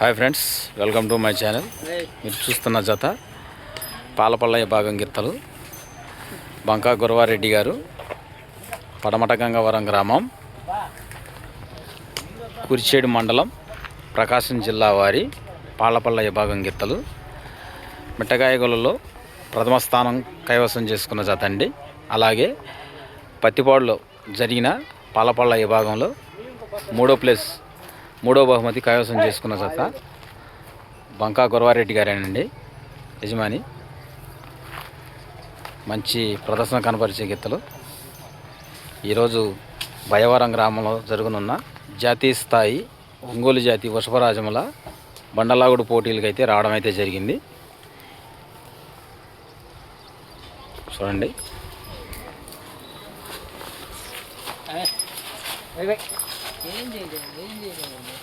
Hi friends welcome to my channel. మీరు చూస్తున్న జత పాలపల్లయ్య భాగం గిత్తలు బంకా గురవారెడ్డి గారు పడమట గంగవరం గ్రామం కురిచేడు మండలం ప్రకాశం జిల్లా వారి పాలపల్లయ్య భాగం గిత్తలు. మిట్టగాయగొలలో ప్రథమ స్థానం కైవసం చేసుకున్న జత అండి. అలాగే పత్తిపాడులో జరిగిన పాలపల్లయ్య భాగంలో మూడో ప్లేస్ మూడో బహుమతి కైవసం చేసుకున్న జత బంకా గురవారెడ్డి గారేనండి. యజమాని. మంచి ప్రదర్శన కనపరిచే గీతలు. ఈరోజు భయవరం గ్రామంలో జరుగునున్న జాతీయ స్థాయి ఒంగోలు జాతి వృషభరాజముల బండలాగుడు పోటీలకు అయితే రావడం అయితే జరిగింది చూడండి エンジンだよエンジンね。